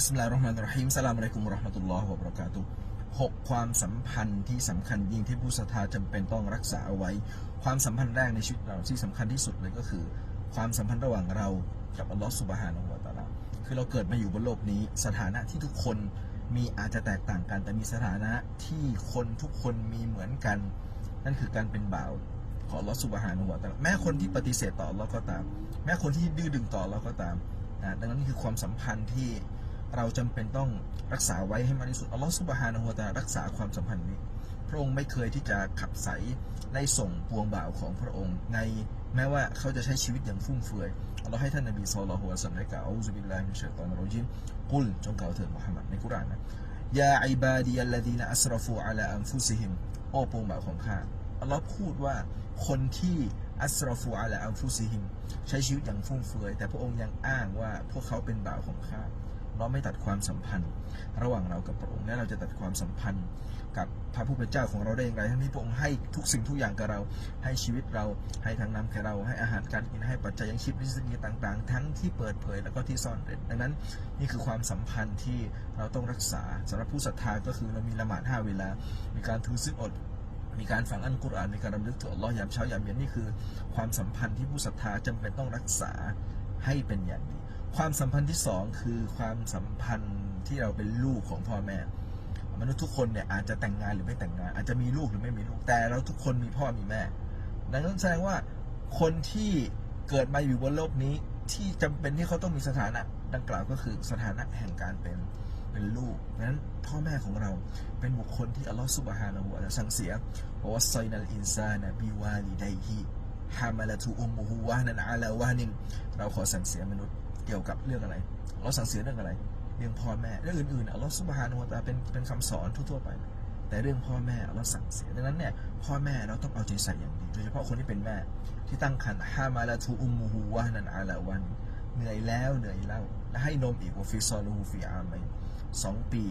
บิสมิลลาฮิรเราะห์มานิรเราะฮีมสลามอะลัยกุมวะเราะห์มะตุลลอฮ์วะบะเราะกาตุหกความสัมพันธ์ที่สำคัญยิ่งที่ผู้ศรัทธาจำเป็นต้องรักษาเอาไว้ ความสัมพันธ์แรกในชีวิตเราที่สำคัญที่สุดเลยก็คือ ความสัมพันธ์ระหว่างเรากับอัลลอฮ์ซุบฮานะฮูวะตะอาลาคือเราเกิดมาอยู่บนโลกนี้สถานะที่ทุกคนมีอาจจะแตกต่างกัน แต่มีสถานะที่คนทุกคนมีเหมือนกัน นั่นคือการเป็นบ่าวของอัลลอฮ์ซุบฮานะฮูวะตะอาลาแม้คนที่ปฏิเสธต่ออัลลอฮ์ก็ตาม แม้คนที่ดื้อดึงต่ออัลลอฮ์ก็ตามนะดังนั้นคือความสัมพันธ์ที่ เราจำเป็นต้องรักษาไว้ให้มากที่สุดอัลลอฮ์ซุบฮานะฮูวตารักษาความสัมพันธ์นี้ พระองค์ไม่เคยที่จะขับใสได้ส่งปวงบ่าวของพระองค์ ในแม้ว่าเขาจะใช้ชีวิตอย่างฟุ่มเฟือยเราให้ท่านนบีศ็อลลัลลอฮุอะลัยฮิวะซัลลัมได้กล่าวอูซุบิลลาฮิมินชัยฏอนรจีมกุลจงกล่าวเถิดมุฮัมมัดในกุรอานนะยาอิบาดียัลลดีนอัสรฟูอะลาอันฟุซิฮิมโอ้ปวงบ่าวของข้าอัลลอฮ์พูดว่าคนที่อัสรฟูอะลาอันฟุซิฮิมใช้ชีวิตอย่างฟุ่มเฟือยแต่พระองค์ยังอ้างว่าพวกเขาเป็นบ่าวของข้า เราไม่ตัดความสัมพันธ์ ระหว่างเรากับพระองค์และเราจะตัดความสัมพันธ์ กับพระผู้เป็นเจ้าของเราได้อย่างไร ทั้งที่พระองค์ให้ทุกสิ่งทุกอย่างกับเรา ให้ชีวิตเรา ให้ทางน้ำแก่เรา ให้อาหารการกิน ให้ปัจจัยยังชีพริสกีต่าง ๆ ทั้งที่เปิดเผยแล้วก็ที่ซ่อนเร้นดังนั้นนี่คือความสัมพันธ์ที่เราต้องรักษาสำหรับผู้ศรัทธาก็คือเรามีละหมาดห้าเวลา มีการถือศีลอดมีการฝังอัลกุรอานมีการรำลึกถึงอัลลอฮ์ยามเช้ายามเย็นนี่คือ ความสัมพันธ์ที่ผู้ศรัทธาจำเป็นต้องรักษาให้เป็นอย่างดี ความสัมพันธ์ที่สองคือความสัมพันธ์ที่เราเป็นลูกของพ่อแม่ มนุษย์ทุกคนเนี่ยอาจจะแต่งงานหรือไม่แต่งงาน อาจจะมีลูกหรือไม่มีลูกแต่เราทุกคนมีพ่อมีแม่ ดังนั้นแสดงว่าคนที่เกิดมาอยู่บนโลกนี้ที่จำเป็นที่เขาต้องมีสถานะ ดังกล่าวก็คือสถานะแห่งการเป็นเป็นลูกดังนั้นพ่อแม่ของเราเป็นบุคคลที่อัลลอฮฺสุบฮานะฮูวะตะสั่งเสียว่าวัสไซนัลอินซานะบิวาลิดัยฮิฮามาละตุอุมมุฮูวะนันอาลาวะนินเราขอสั่งเสียมนุษย์ เกี่ยวกับเรื่องอะไรเราสั่งเสียเรื่องอะไร เรื่องพ่อแม่เรื่องอื่นๆอัลลอฮฺซุบฮานะฮูวะตาเป็นเป็นคำสอนทั่วๆไป แต่เรื่องพ่อแม่อัลลอฮฺสั่งเสียดังนั้นเนี่ยพ่อแม่เราต้องเอาใจใส่อย่างดีโดยเฉพาะคนที่เป็นแม่ ที่ตั้งครรภ์ฮามาละทูอุมมูฮูวะนันอาลาวันเหนื่อยแล้วเหนื่อยเล่าและให้นมอีกว่าฟิซอลูฮูฟิอามัยสองปี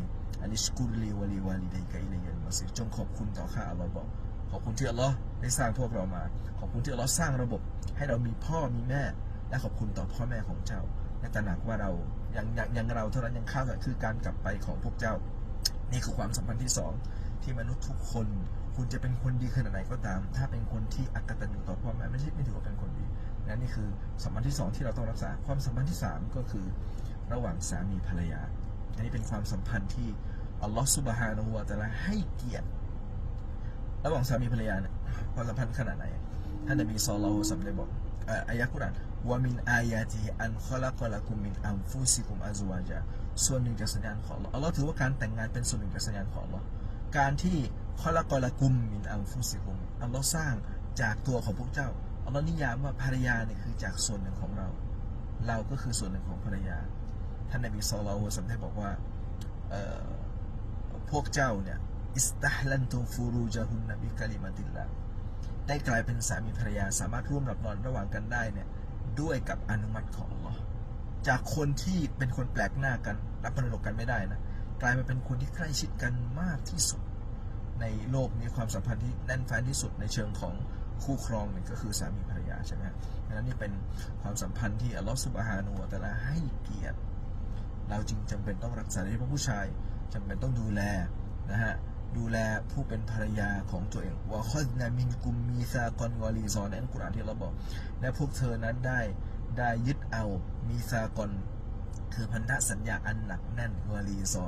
อันนิชกุลลีวะลีวาลีไดกะอิเลยันมาซิจงขอบคุณต่อข้าอัลลอฮ์บอกขอบคุณที่อัลลอฮ์ได้สร้างพวกเรามา ขอบคุณที่อัลลอฮ์สร้างระบบ ให้เรามีพ่อมีแม่ และขอบคุณต่อพ่อแม่ของเจ้า และตระหนักว่าเรายังยังยังเราเท่านั้นยังข้าวแต่คือการกลับไปของพวกเจ้า นี่คือความสัมพันธ์ที่สองที่มนุษย์ทุกคน คุณจะเป็นคนดีขนาดไหนก็ตาม ถ้าเป็นคนที่อักตันอยู่ต่อพ่อแม่ไม่ใช่ไม่ถือว่าเป็นคนดีนั่นนี่คือสัมพันธ์ที่สองที่เราต้องรักษาความสัมพันธ์ที่สามก็คือระหว่างสามีภรรยา อันนี้เป็นความสัมพันธ์ที่อัลลอฮฺซุบฮานะฮูวะตะอาลาให้เกียรติระหว่างสามีภรรยาเนี่ยความสัมพันธ์ขนาดไหนท่านนบีศ็อลลัลลอฮุอะลัยฮิวะซัลลัมได้บอก เอ่ออายะห์กุรอานวะมินอายาติฮิอันคอลักละกุมมินอัมฟุซิกุมอัซวาจาส่วนหนึ่งจากสัญญาณของอัลลอฮ์อัลลอฮ์ถือว่าการแต่งงานเป็นส่วนหนึ่งจากสัญญาณของอัลลอฮ์การที่คอลักละกุมมินอัมฟุซิกุมอัลลอฮ์สร้างจากตัวของพวกเจ้าอัลลอฮ์นิยามว่าภรรยาเนี่ยคือจากส่วนหนึ่งของเรา เราก็คือส่วนหนึ่งของภรรยา ท่านนบีศ็อลลัลลอฮุอะลัยฮิวะซัลลัมได้บอกว่าเอ่อพวกเจ้าเนี่ยอิสตัฮลันตุฟูรูจาฮุนนบิกะลิมาติลลาห์ ได้กลายเป็นสามีภรรยาสามารถร่วมหลับนอนระหว่างกันได้เนี่ยด้วยกับอนุมัติของอัลลอฮ์จากคนที่เป็นคนแปลกหน้ากันรับมรดกกันไม่ได้นะกลายมาเป็นคนที่ใกล้ชิดกันมากที่สุด ในโลกนี้ความสัมพันธ์ที่แน่นแฟ้นที่สุดในเชิงของคู่ครองเนี่ยก็คือสามีภรรยาใช่ไหมดังนั้นนี่เป็นความสัมพันธ์ที่อัลลอฮ์สุบฮานูวะตลาให้เกียรติ เราจึงจำเป็นต้องรักษาโดยเฉพาะผู้ชายจำเป็นต้องดูแลนะฮะ ดูแลผู้เป็นภรรยาของตัวเองวะคอนามินกุมมีซากอนวาลีซอนในอัลกุรอานที่เราบอก และพวกเธอนั้นได้ได้ยึดเอามีซากอนคือพันธสัญญาอันหนักแน่นวาลีซอ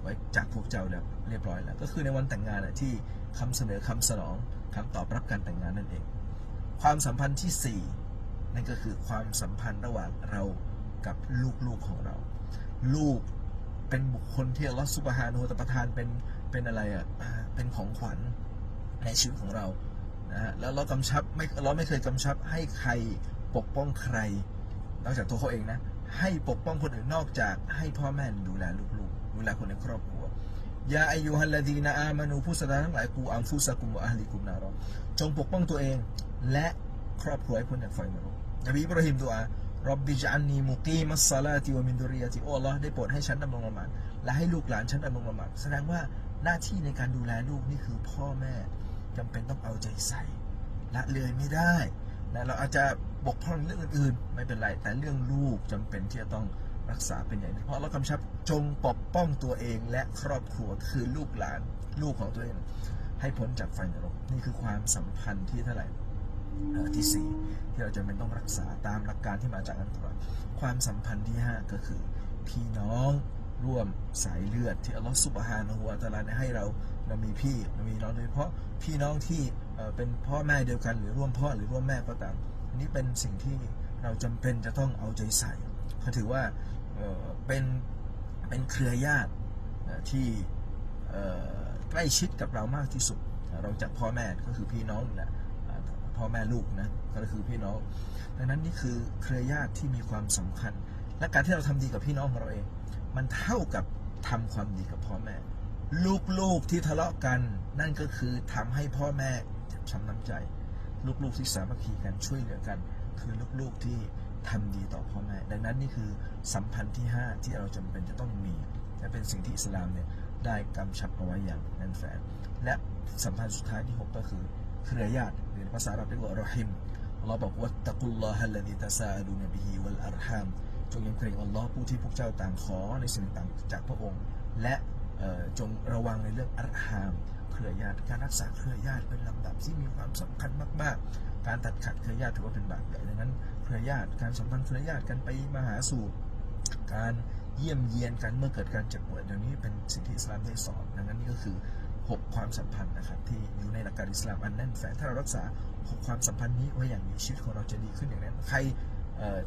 ไว้จากพวกเจ้าแล้วเรียบร้อยแล้ว ก็คือในวันแต่งงานที่คำเสนอคำสนองคำตอบรับการแต่งงานนั่นเอง ความสัมพันธ์ที่สี่นั่นก็คือความสัมพันธ์ระหว่างเรากับลูกๆของเรา ลูกเป็นบุคคลที่อัลอฮฺซุบฮานูตประทานเป็น เป็นอะไรอะเป็นของขวัญในชีวิตของเรานะฮะแล้วเรากำชับไม่เราไม่เคยกำชับให้ใครปกป้องใคร นอกจากตัวเขาเองนะ ให้ปกป้องคนอื่นนอกจากให้พ่อแม่ดูแลลูกๆดูแลคนในครอบครัวยาอายุฮัลลดีนาอามานูผู้ศรัทธาทั้งหลายกูอัมฟุสกุมอัลลิกุมนารอจงปกป้องตัวเองและครอบครัวให้พ้นจากไฟนรกนบีอิบราฮิมตัวอา รบบิจันนีมุกีมัสซาลาติวมินดุริยะติโอ้อัลลอฮ์ได้โปรดให้ฉันดำรงละหมาดและให้ลูกหลานฉันดำรงละหมาดแสดงว่าหน้าที่ในการดูแลลูกนี่คือพ่อแม่จำเป็นต้องเอาใจใส่ละเลยไม่ได้นะเราอาจจะบกพร่องเรื่องอื่นๆ ไม่เป็นไร แต่เรื่องลูกจำเป็นที่จะต้องรักษาเป็นอย่างยิ่เพราะเรากำชับจงปกป้องตัวเองและครอบครัวคือลูกหลานลูกของตัวเอง ให้พ้นจากไฟนรกนี่คือความสัมพันธ์ที่เท่าไหร่ ที่สี่ที่เราจะเป็นต้องรักษาตามหลักการที่มาจากอัลกุรอานความสัมพันธ์ที่ห้าก็คือพี่น้องร่วมสายเลือดที่อัลลอฮฺสุบฮานะฮูวะตะอาลานให้เราเรามีพี่เรามีน้องโดยเฉพาะพี่น้องที่เป็นพ่อแม่เดียวกัน หรือร่วมพ่อหรือร่วมแม่ก็ตามอันนี้เป็นสิ่งที่เราจำเป็นจะต้องเอาใจใส่เขาถือว่าเป็นเป็นเครือญาติที่ใกล้ชิดกับเรามากที่สุดเราจากพ่อแม่ก็คือพี่น้องนี่แหละ พ่อแม่ลูกนะก็คือพี่น้อง ดังนั้นนี่คือเครือญาติที่มีความสำคัญ และการที่เราทำดีกับพี่น้องของเราเอง มันเท่ากับทำความดีกับพ่อแม่ ลูกๆที่ทะเลาะกัน นั่นก็คือทำให้พ่อแม่ช้ำน้ำใจ ลูกๆที่สามัคคีกันช่วยเหลือกัน คือลูกๆที่ทำดีต่อพ่อแม่ ดังนั้นนี่คือสัมพันธ์ที่ 5 ที่เราจำเป็นจะต้องมีและเป็นสิ่งที่อิสลามเนี่ยได้กำชับเอาไว้อย่างแน่นแฟ้นและสัมพันธ์สุดท้ายที่ 6 ก็คือ เครือญาติหรือภาษาอาหรับเรียกว่ารอฮิมอัลลอฮ์บอกว่าตะกุลลอฮัลลดีตาซาลูนบิฮิวัลอัรฮามจงยำเกรงอัลลอฮ์ผู้ที่พวกเจ้าต่างขอในสิ่งต่างจากพระองค์ และจงระวังในเรื่องอัรฮาม เครือญาติการรักษาเครือญาติเป็นลำดับที่มีความสำคัญมาก ๆ การตัดขาดเครือญาติถือว่าเป็นบาปใหญ่ดังนั้น เครือญาติการสัมพันธ์เครือญาติกันไปมาหาสู่การเยี่ยมเยียนกันเมื่อเกิดการเจ็บป่วยเดี๋ยวนี้เป็นสิ่งที่อิสลามได้สอนดังนั้นนี่ก็คือ 6 ความสัมพันธ์นะครับที่อยู่ในหลักการอิสลามอันแน่นแฟ้นถ้าเรารักษา 6 ความสัมพันธ์นี้ไว้อย่างนี้ชีวิตของเราจะดีขึ้นอย่างแน่นอนใคร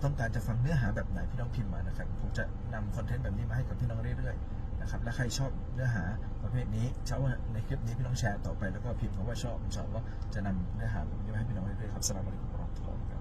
ต้องการจะฟังเนื้อหาแบบไหนพี่น้องพิมพ์มานะครับผมจะนำคอนเทนต์แบบนี้มาให้กับพี่น้องเรื่อยๆนะครับและใครชอบเนื้อหาประเภทนี้เช้าในคลิปนี้พี่น้องแชร์ต่อไปแล้วก็พิมพ์คำว่าชอบอินชาอัลลอฮ์จะนำเนื้อหาแบบนี้มาให้พี่น้องเรื่อยๆครับสลามอะลัยกุมวะเราะห์มะตุลลอฮ์วะบะเราะกาตุฮ์